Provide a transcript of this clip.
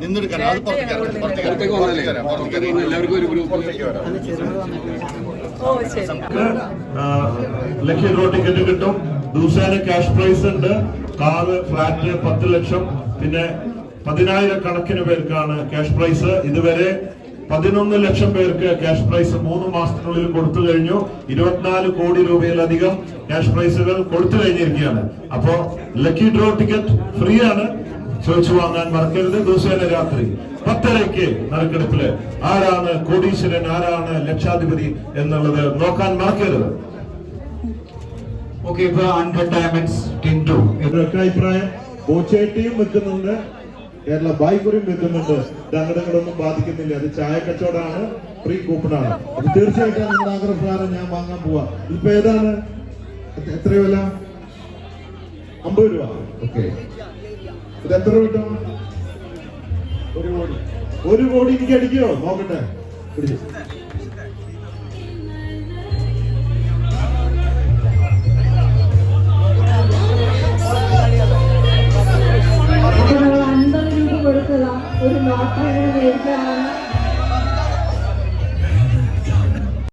നിന്നെടുക്കാൻ അത് പുറത്തേക്ക് പുറത്തേക്ക് എല്ലാവർക്കും ഒരു ഗ്രൂപ്പ്. പുറത്തേക്ക് വരാം. ഓ ശരി. ലക്കി ഡ്രോ ടിക്കറ്റ് കിട്ടും. ദിവസേന ക്യാഷ് പ്രൈസ് ഉണ്ട്. കാറ് ഫ്ലാറ്റ് പത്ത് ലക്ഷം. പിന്നെ പതിനായിരക്കണക്കിന് പേർക്കാണ് ക്യാഷ് പ്രൈസ്. ഇതുവരെ പതിനൊന്ന് ലക്ഷം പേർക്ക് ക്യാഷ് പ്രൈസ് മൂന്ന് മാസത്തിനുള്ളിൽ കൊടുത്തു കഴിഞ്ഞു. ഇരുപത്തിനാല് കോടി രൂപയിലധികം ക്യാഷ് പ്രൈസുകൾ കൊടുത്തു കഴിഞ്ഞിരിക്കുകയാണ്. അപ്പോ ലക്കി ഡ്രോ ടിക്കറ്റ് ഫ്രീ ആണ്. ചോദിച്ചു വാങ്ങാൻ മറക്കരുത്. ദിവസേന രാത്രി പത്തരയ്ക്ക് നറുക്കെടുപ്പിൽ ആരാണ് കോടീശ്വരൻ ആരാണ് ലക്ഷാധിപതി എന്നുള്ളത് നോക്കാൻ മറക്കരുത്. ഓക്കെ ഇപ്പൊ ഹൺഡ്രഡ് ഡയമണ്ട്സ് ടിൻ ടു അഭിപ്രായം. ബോച്ചേട്ടിയും വെക്കുന്നുണ്ട്. കേരള ബൈക്കുറിയും വെക്കുന്നുണ്ട് ദണ്ഡനങ്ങളൊന്നും ബാധിക്കുന്നില്ല. അത് ചായ കച്ചവടമാണ് ഫ്രീ കൂപ്പണാണ് അത് തീർച്ചയായിട്ടും നിങ്ങളുടെ ആഗ്രഹപ്രകാരം ഞാൻ വാങ്ങാൻ പോവാ. ഇപ്പൊ ഏതാണ്? എത്ര വില? അമ്പത് രൂപ. ഓക്കെ ഇത് എത്ര രൂപ കിട്ടും? ഒരു കോടി. ഒരു കോടി എനിക്ക് അടിക്കോ നോക്കട്ടെ. പിടിച്ചു. Hallelujah.